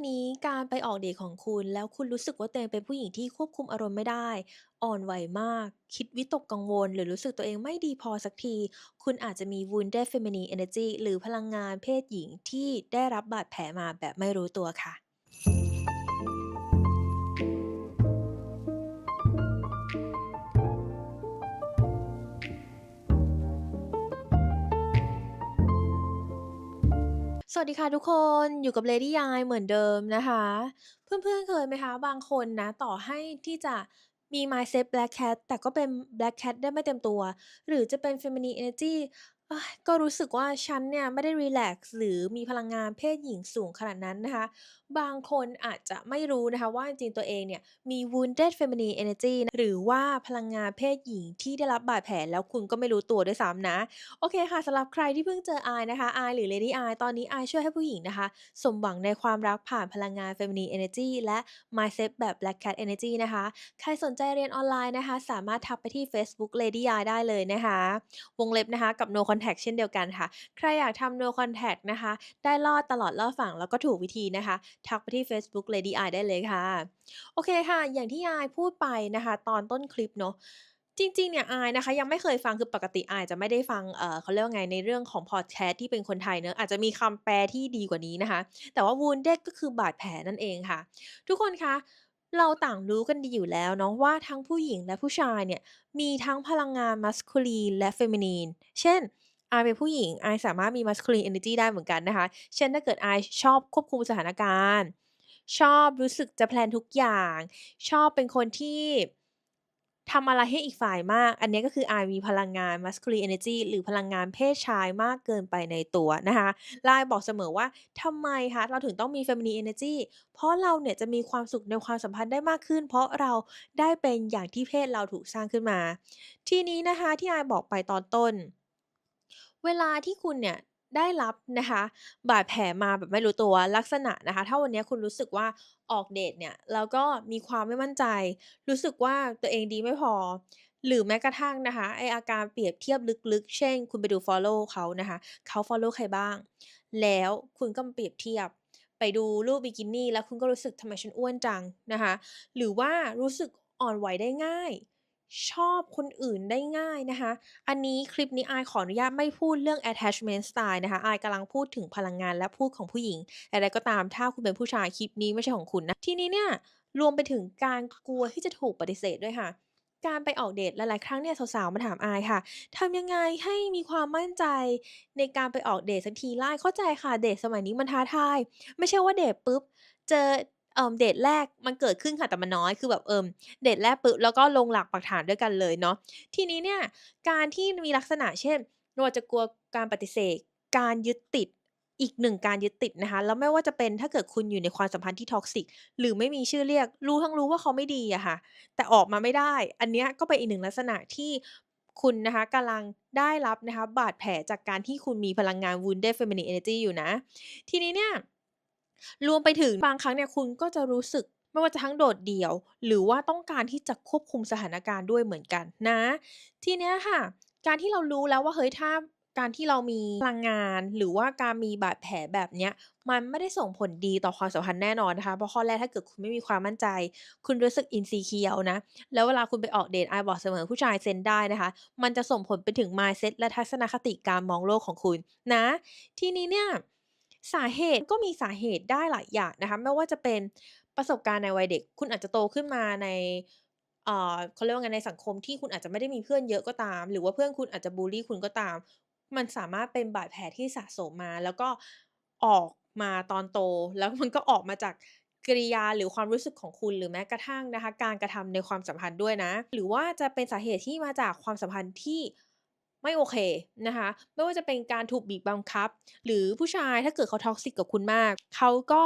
วันนี้การไปออกเดทของคุณ แล้วคุณรู้สึกว่าตัวเองเป็นผู้หญิงที่ควบคุมอารมณ์ไม่ได้ อ่อนไหวมาก คิดวิตกกังวล หรือรู้สึกตัวเองไม่ดีพอสักที คุณอาจจะมี wounded feminine energy หรือพลังงานเพศหญิงที่ได้รับบาดแผลมาแบบไม่รู้ตัวค่ะ สวัสดีค่ะทุกคนอยู่กับเลดี้ยายเหมือนเดิมนะคะ เพื่อนๆเคยไหมคะ บางคนนะ ต่อให้ที่จะมี mindset Black Cat แต่ก็เป็น Black Cat ได้ไม่เต็มตัว หรือจะเป็น Feminine Energy เฮ้ยก็รู้สึกว่าฉันเนี่ยไม่ได้รีแลกซ์หรือมีพลังงานเพศหญิงสูงขนาดนั้นนะคะ บางคนอาจจะไม่รู้นะคะว่าจริงๆตัวเองเนี่ยมี wounded feminine energy หรือว่าพลังงานเพศหญิงที่ได้รับบาดแผลแล้วคุณก็ไม่รู้ตัวด้วยซ้ำนะ โอเคค่ะสำหรับใครที่เพิ่งเจออายนะคะอายหรือ Lady I ตอนนี้อายช่วยให้ผู้หญิงนะคะ สมหวังในความรักผ่านพลังงาน feminine energy และ mindset แบบ Black Cat energy นะคะ ใครสนใจเรียนออนไลน์นะคะ สามารถทักไปที่เฟซบุ๊ก Lady I ได้เลยนะคะ วงเล็บนะคะกับ no contact เช่นเดียวกันค่ะ ใครอยากทำ no contact นะคะ ได้รอดตลอดรอดฝั่งแล้วก็ถูกวิธีนะคะ ทักไปที่เฟซบุ๊ก Lady I ได้เลยค่ะ โอเคค่ะ อย่างที่อายพูดไปนะคะ ตอนต้นคลิปเนาะจริงๆเนี่ยอายนะคะยังไม่เคยฟังคือปกติอายจะไม่ได้ฟังเออเขาเรียกว่าไงในเรื่องของพอดแคสต์ที่เป็นคนไทยเนาะอาจจะมีคำแปลที่ดีกว่านี้นะคะ แต่ว่า wounded ก็คือบาดแผลนั่นเองค่ะ ทุกคนคะเราต่างรู้กันดีอยู่แล้วเนาะว่าทั้งผู้หญิงและผู้ชายเนี่ยมีทั้งพลังงาน masculine และ feminine เช่น อายเป็นผู้หญิงอายสามารถมี masculine energy ได้เหมือนกันนะคะ เช่นถ้าเกิดอายชอบควบคุมสถานการณ์ ชอบรู้สึกจะแพลนทุกอย่าง ชอบเป็นคนที่ทำอะไรให้อีกฝ่ายมาก อันนี้ก็คืออายมีพลังงาน masculine energy หรือพลังงานเพศชายมากเกินไปในตัวนะคะลายบอกเสมอว่าทำไมคะเราถึงต้องมี feminine energy เพราะเราเนี่ยจะมีความสุขในความสัมพันธ์ได้มากขึ้น เพราะเราได้เป็นอย่างที่เพศเราถูกสร้างขึ้นมา ทีนี้นะคะที่อายบอกไปตอนต้น เวลาที่คุณเนี่ยได้รับนะคะ บาดแผลมาแบบไม่รู้ตัวลักษณะนะคะ ถ้าวันเนี้ยคุณรู้สึกว่าออกเดตเนี่ย แล้วก็มีความไม่มั่นใจ รู้สึกว่าตัวเองดีไม่พอ หรือแม้กระทั่งนะคะไออาการเปรียบเทียบลึกๆ เช่น คุณไปดูฟอลโลว์เขานะคะ เขาฟอลโลว์ใครบ้าง แล้วคุณก็มาเปรียบเทียบ ไปดูรูปบิกินี่แล้วคุณก็รู้สึกทำไมฉันอ้วนจังนะคะ หรือว่ารู้สึกอ่อนไหวได้ง่าย ชอบคนอื่นได้ง่ายนะคะ อันนี้คลิปนี้อายขออนุญาตไม่พูดเรื่อง attachment style นะคะอายกำลังพูดถึงพลังงานและพูดของผู้หญิงอย่างไรก็ตามถ้าคุณเป็นผู้ชายคลิปนี้ไม่ใช่ของคุณนะ ทีนี้เนี่ยรวมไปถึงการกลัวที่จะถูกปฏิเสธด้วยค่ะ การไปออกเดตหลาย ๆ ครั้งเนี่ยสาว ๆ มาถามอายค่ะทำยังไงให้มีความมั่นใจในการไปออกเดตสักทีแล้วอาเข้าใจค่ะเดตสมัยนี้มันท้าทาย ไม่ใช่ว่าเดตปุ๊บเจอ เออเดตแรกมันเกิดขึ้นค่ะแต่มันน้อยคือแบบเอ่อเดตแรกปุ๊บแล้วก็ลงหลักปักฐานด้วยกันเลยเนาะทีนี้เนี่ยการที่มีลักษณะเช่นไม่ว่าจะกลัวการปฏิเสธ การยึดติดอีกหนึ่งการยึดติดนะคะแล้วไม่ว่าจะเป็นถ้าเกิดคุณอยู่ในความสัมพันธ์ที่ toxic หรือไม่มีชื่อเรียก รู้ทั้งรู้ว่าเขาไม่ดีอะค่ะ แต่ออกมาไม่ได้ อันเนี้ยก็เป็นอีกหนึ่งลักษณะที่คุณนะคะกำลังได้รับนะคะบาดแผลจากการที่คุณมีพลังงาน wounded feminine energy อยู่นะ ทีนี้เนี่ย รวมไปถึงบางครั้งเนี่ยคุณก็จะรู้สึกไม่ว่าจะทั้งโดดเดี่ยว หรือว่าต้องการที่จะควบคุมสถานการณ์ด้วยเหมือนกันนะ ทีเนี้ยค่ะ การที่เรารู้แล้วว่าเฮ้ยถ้าการที่เรามีพลังงาน หรือว่าการมีบาดแผลแบบเนี้ยมันไม่ได้ส่งผลดีต่อความสัมพันธ์แน่นอนนะคะเพราะข้อแรกถ้าเกิดคุณไม่มีความมั่นใจ คุณรู้สึก insecure นะ แล้วเวลาคุณไปออกเดตอบอกเสมอผู้ชายเซนได้นะคะ มันจะส่งผลไปถึง mindset และทัศนคติการมองโลกของคุณนะ ทีนี้เนี่ย สาเหตุก็มีสาเหตุได้หลายอย่างนะคะ ไม่ว่าจะเป็นประสบการณ์ในวัยเด็ก คุณอาจจะโตขึ้นมาในเขาเรียกว่าไงในสังคมที่คุณอาจจะไม่ได้มีเพื่อนเยอะก็ตาม หรือว่าเพื่อนคุณอาจจะบุลลี่คุณก็ตาม มันสามารถเป็นบาดแผลที่สะสมมา แล้วก็ออกมาตอนโต แล้วมันก็ออกมาจากกิริยาหรือความรู้สึกของคุณหรือแม้กระทั่งนะคะ การกระทำในความสัมพันธ์ด้วยนะ หรือว่าจะเป็นสาเหตุที่มาจากความสัมพันธ์ที่ ไม่โอเคนะคะ ไม่ว่าจะเป็นการถูกบีบบังคับ หรือผู้ชายถ้าเกิดเขา toxic กับคุณมาก เขาก็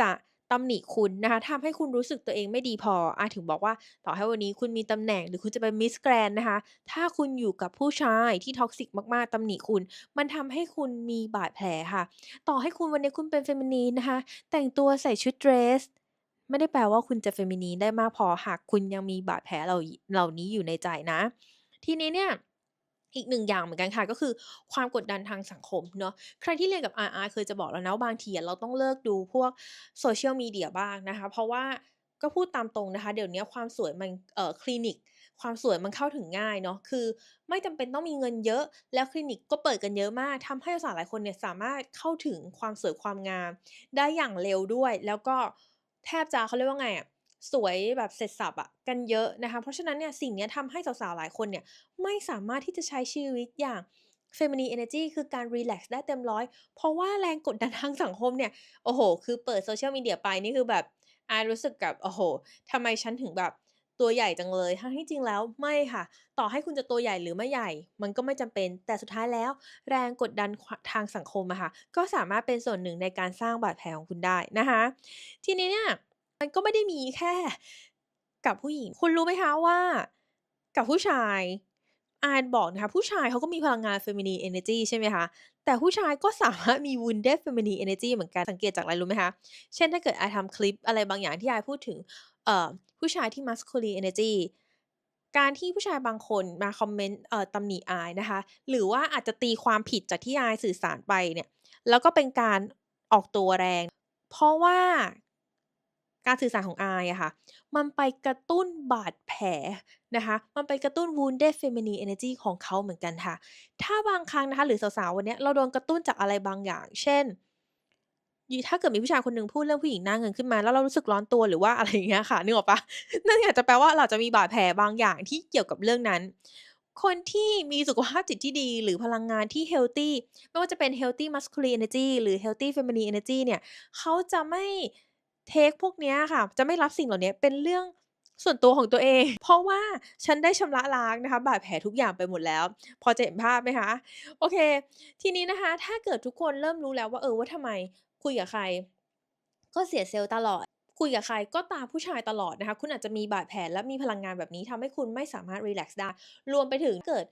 จะตำหนิคุณนะคะทำให้คุณรู้สึกตัวเองไม่ดีพออาถึงบอกว่าต่อให้วันนี้คุณมีตำแหน่งหรือคุณจะเป็น Miss Grand นะคะ ถ้าคุณอยู่กับผู้ชายที่ toxic มากๆตำหนิคุณ มันทำให้คุณมีบาดแผลค่ะ ต่อให้คุณวันนี้คุณเป็น feminine นะคะ แต่งตัวใส่ชุดเดรสไม่ได้แปลว่าคุณจะ feminine ได้มากพอหากคุณยังมีบาดแผลเหล่านี้อยู่ในใจนะ ทีนี้เนี่ย อีก1อย่างเหมือนกันค่ะก็คือความกดดันทางสังคมเนาะใครที่เรียนกับ RI เคยจะบอกแล้วนะบางทีเราต้องเลิกดูพวก Social Media บ้างนะคะ เพราะว่าก็พูดตามตรงนะคะ เดี๋ยวนี้ความสวยมันเอ่อคลินิก ความสวยมันเข้าถึงง่ายเนาะคือไม่จำเป็นต้องมีเงินเยอะ แล้วคลินิกก็เปิดกันเยอะมากทำให้สาวหลายคนเนี่ยสามารถเข้าถึงความสวยความงาม ได้อย่างเร็วด้วย แล้วก็แทบจะเขาเรียกว่าไงอะ สวยแบบเสร็จสรรพอะกันเยอะนะคะ เพราะฉะนั้นเนี่ยสิ่งนี้ทำให้สาวๆ หลายคนเนี่ยไม่สามารถที่จะใช้ชีวิตอย่าง Feminine Energy คือการรีแลกซ์ได้เต็ม100เพราะว่าแรงกดดันทางสังคมเนี่ย โอ้โฮคือเปิด Social Media ไปนี่คือแบบอายรู้สึกกับ โอ้โฮทำไมฉันถึงแบบตัวใหญ่จังเลยทั้งที่จริงแล้วไม่ค่ะ ต่อให้คุณจะตัวใหญ่หรือไม่ใหญ่ มันก็ไม่จำเป็น แต่สุดท้ายแล้ว แรงกดดันทางสังคมอะค่ะ ก็สามารถเป็นส่วนหนึ่งในการสร้างบาดแผลของคุณได้นะคะ ทีนี้เนี่ย มันก็ไม่ได้มีแค่กับผู้หญิง คุณรู้ไหมคะว่ากับผู้ชายอายบอกนะคะผู้ชายเขาก็มีพลังงาน Feminine Energy ใช่ไหมคะแต่ผู้ชายก็สามารถมี Wounded Feminine Energy เหมือนกันสังเกตจากอะไรรู้ไหมคะ?เช่นถ้าเกิดอายทำคลิปอะไรบางอย่างที่อายพูดถึงเอ่อผู้ชายที่ Masculine Energy การที่ผู้ชายบางคนมาคอมเมนต์เอ่อตำหนิอายนะคะ หรือว่าอาจจะตีความผิดจากที่อายสื่อสารไปเนี่ยแล้วก็เป็นการออกตัวแรง เพราะว่า การสื่อสารของอายอะค่ะ มันไปกระตุ้นบาดแผลนะคะ มันไปกระตุ้น Wounded Feminine Energy ของเขาเหมือนกันค่ะ ถ้าบางครั้งนะคะ หรือสาวๆวันเนี้ยเราโดนกระตุ้นจากอะไรบางอย่าง เช่น ถ้าเกิดมีผู้ชายคนหนึ่งพูดเรื่องผู้หญิงหน้าเงินขึ้นมา แล้วเรารู้สึกร้อนตัวหรือว่าอะไรอย่างเงี้ยค่ะนึกออกปล่า?นั่นอาจจะแปลว่าเราจะมีบาดแผลบางอย่างที่เกี่ยวกับเรื่องนั้น คนที่มีสุขภาพจิตที่ดี หรือพลังงานที่เฮลทีไม่ว่าจะเป็น Healthy Masculine Energy หรือ Healthy Feminine Energy เนี่ยเขาจะไม่ เทกพวกนี้ค่ะ จะไม่รับสิ่งเหล่านี้เป็นเรื่องส่วนตัวของตัวเอง เพราะว่าฉันได้ชำระล้างนะคะ บาดแผลทุกอย่างไปหมดแล้ว พอจะเห็นภาพไหมคะ?โอเค ทีนี้นะคะ ถ้าเกิดทุกคนเริ่มรู้แล้วว่าเออว่าทำไมคุยกับใคร ก็เสียเซลล์ตลอด คุยกับใครก็ตามผู้ชายตลอดนะคะ คุณอาจจะมีบาดแผลและมีพลังงานแบบนี้ทำให้คุณไม่สามารถรีแลกซ์ได้ รวมไปถึงเกิด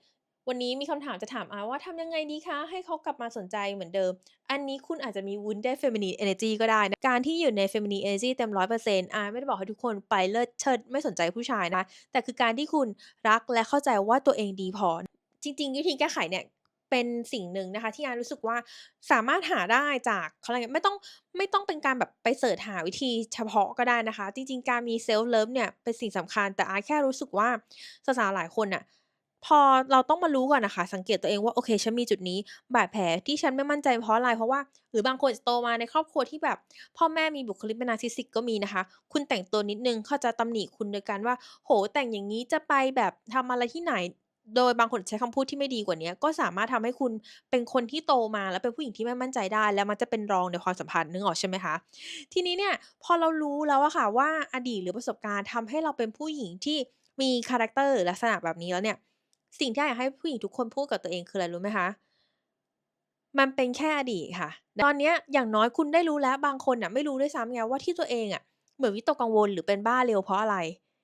วันนี้มีคำถามจะถามอาว่าทำยังไงดีคะ ให้เขากลับมาสนใจเหมือนเดิม?อันนี้คุณอาจจะมี Wounded Feminine Energy ก็ได้นะ การที่อยู่ใน Feminine Energy เต็ม100%อร์เซ็นต์อาไม่ได้บอกให้ทุกคนไปเลิศเชิดไม่สนใจผู้ชายนะ แต่คือการที่คุณรักและเข้าใจว่าตัวเองดีพอ จริง ๆ วิธีแก้ไขเนี่ยเป็นสิ่งหนึ่งนะคะที่อารู้สึกว่าสามารถหาได้จากเขาเรียกไรไม่ต้องไม่ต้องเป็นการแบบไปเซิร์ชหาวิธีเฉพาะก็ได้นะคะ จริง ๆ การมี Self Love เนี่ยเป็นสิ่งสำคัญแต่อาแค่รู้สึกว่าสาวๆหลายคนน่ะ พอเราต้องมารู้ก่อนนะคะ สังเกตตัวเองว่าโอเคฉันมีจุดนี้ บาดแผลที่ฉันไม่มั่นใจเพราะอะไร?เพราะว่าหรือบางคนจะโตมาในครอบครัวที่แบบ พ่อแม่มีบุคลิกเป็น Narcissist ก็มีนะคะ คุณแต่งตัวนิดนึงเขาจะตำหนิคุณโดยการว่าโอ้โฮแต่งอย่างงี้จะไปแบบทำอะไรที่ไหน?โดยบางคนใช้คำพูดที่ไม่ดีกว่านี้ก็สามารถทำให้คุณเป็นคนที่โตมาแล้วเป็นผู้หญิงที่ไม่มั่นใจได้ แล้วมักจะเป็นรองในความสัมพันธ์นึกออกใช่ไหมคะ?ทีนี้เนี่ยพอเรารู้แล้วอะค่ะว่าอดีตหรือประสบการณ์ทำให้เราเป็นผู้หญิงที่มีคาแรกเตอร์ลักษณะแบบนี้แล้วเนี่ย สิ่งที่อยากให้ผู้หญิงทุกคนพูดกับตัวเองคืออะไรรู้ไหมคะ?มันเป็นแค่อดีตค่ะ ตอนนี้อย่างน้อยคุณได้รู้แล้วบางคนน่ะไม่รู้ด้วยซ้ำไงว่าที่ตัวเองอะเหมือนวิตกกังวลหรือเป็นบ้าเร็วเพราะอะไร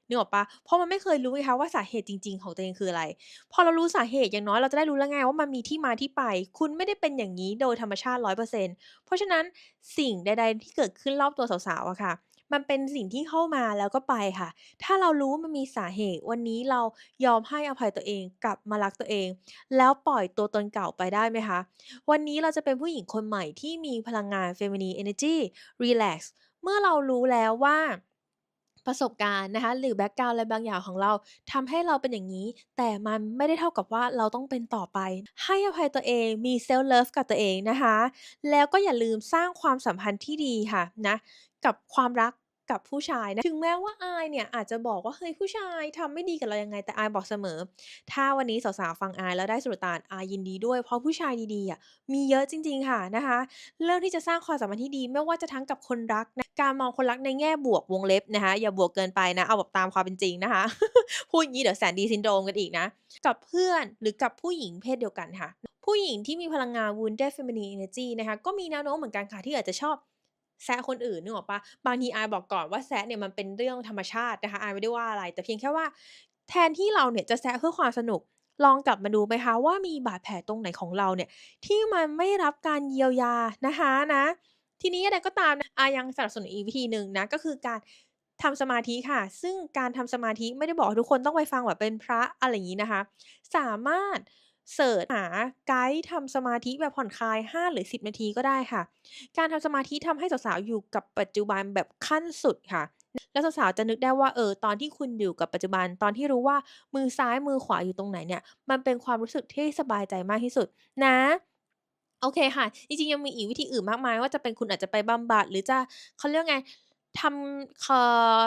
นึกออกปล่า?เพราะมันไม่เคยรู้ไงคะว่าสาเหตุจริง ๆ ของตัวเองคืออะไร พอเรารู้สาเหตุอย่างน้อยเราจะได้รู้แล้วไงว่ามันมีที่มาที่ไป คุณไม่ได้เป็นอย่างงี้โดยธรรมชาติ100%เพราะฉะนั้นสิ่งใด ๆ ที่เกิดขึ้นรอบตัวสาวๆอะค่ะ มันเป็นสิ่งที่เข้ามาแล้วก็ไปค่ะ ถ้าเรารู้ว่ามันมีสาเหตุ วันนี้เรายอมให้อภัยตัวเอง กลับมารักตัวเอง แล้วปล่อยตัวตนเก่าไปได้ไหมคะ?วันนี้เราจะเป็นผู้หญิงคนใหม่ที่มีพลังงาน Feminine Energy รีแลกซ์เมื่อเรารู้แล้วว่า ประสบการณ์นะคะ หรือแบ็กกราวนด์อะไรบางอย่างของเราทำให้เราเป็นอย่างนี้ แต่มันไม่ได้เท่ากับว่าเราต้องเป็นต่อไป ให้อภัยตัวเองมีเซลล์เลิฟกับตัวเองนะคะ แล้วก็อย่าลืมสร้างความสัมพันธ์ที่ดีค่ะนะกับความรัก กับผู้ชายนะถึงแม้ว่าอายเนี่ยอาจจะบอกว่าเฮ้ยผู้ชายทำไม่ดีกับเรายังไง?แต่อายบอกเสมอ ถ้าวันนี้สาวๆฟังอายแล้วได้สุลต่านอายยินดีด้วย เพราะผู้ชายดีๆอะมีเยอะจริง ๆค่ะนะคะเลือกที่จะสร้างความสัมพันธ์ที่ดีไม่ว่าจะทั้งกับคนรักนะการมองคนรักในแง่บวกวงเล็บนะคะอย่าบวกเกินไปนะเอาแบบตามความเป็นจริงนะคะ พูดอย่างงี้เดี๋ยวแสนดี Syndrome กันอีกนะกับเพื่อนหรือกับผู้หญิงเพศเดียวกันค่ะ ผู้หญิงที่มีพลังงาน Wounded Feminine Energy นะคะก็มีแนวโน้มเหมือนกันค่ะที่อาจจะชอบ แซะคนอื่นนึกออกปล่า?บางทีอายบอกก่อนว่าแซะเนี่ยมันเป็นเรื่องธรรมชาตินะคะอายไม่ได้ว่าอะไร แต่เพียงแค่ว่า แทนที่เราเนี่ยจะแซะเพื่อความสนุกลองกลับมาดูไหมคะว่ามีบาดแผลตรงไหนของเราเนี่ย ที่มันไม่รับการเยียวยานะคะนะ ทีนี้อะไรก็ตามนะอายังสนับสนุนอีกวิธีหนึ่งนะก็คือการทำสมาธิค่ะ ซึ่งการทำสมาธิไม่ได้บอกทุกคนต้องไปฟังแบบเป็นพระอะไรอย่างงี้นะคะ สามารถ เสิร์ชหาไกด์ทำสมาธิแบบผ่อนคลาย 5 หรือ 10 นาทีก็ได้ค่ะ การทำสมาธิทำให้สาวๆอยู่กับปัจจุบันแบบขั้นสุดค่ะ แล้วสาวๆจะนึกได้ว่าเออตอนที่คุณอยู่กับปัจจุบัน ตอนที่รู้ว่ามือซ้ายมือขวาอยู่ตรงไหนเนี่ย มันเป็นความรู้สึกที่สบายใจมากที่สุดนะโอเคค่ะ จริงๆ ยังมีอีกวิธีอื่นมากมาย ว่าจะเป็นคุณอาจจะไปบำบัดหรือจะเขาเรียกไงทำเอ่อ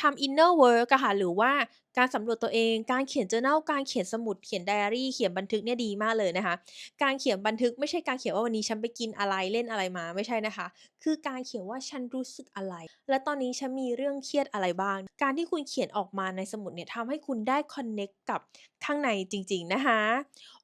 ทำ inner work อะค่ะ หรือว่า การสำรวจตัวเอง การเขียน journal การเขียนสมุด เขียนไดอารี่ เขียนบันทึกเนี่ยดีมากเลยนะคะ การเขียนบันทึกไม่ใช่การเขียนว่าวันนี้ฉันไปกินอะไรเล่นอะไรมาไม่ใช่นะคะ คือการเขียนว่าฉันรู้สึกอะไร และตอนนี้ฉันมีเรื่องเครียดอะไรบ้าง การที่คุณเขียนออกมาในสมุดเนี่ยทำให้คุณได้คอนเน็กกับ ข้างในจริง ๆนะคะ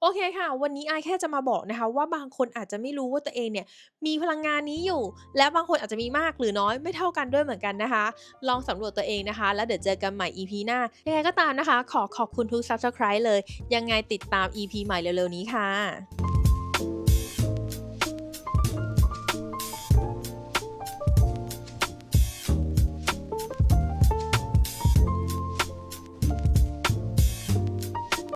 โอเคค่ะ วันนี้ไอแค่จะมาบอกนะคะ ว่าบางคนอาจจะไม่รู้ว่าตัวเองเนี่ยมีพลังงานนี้อยู่ และบางคนอาจจะมีมากหรือน้อยไม่เท่ากันด้วยเหมือนกันนะคะ ลองสำรวจตัวเองนะคะ แล้วเดี๋ยวเจอกันใหม่ EP หน้ายังไงก็ตามนะคะ ขอขอบคุณทุก Subscribe เลย ยังไงติดตาม EP ใหม่เร็วๆนี้ค่ะ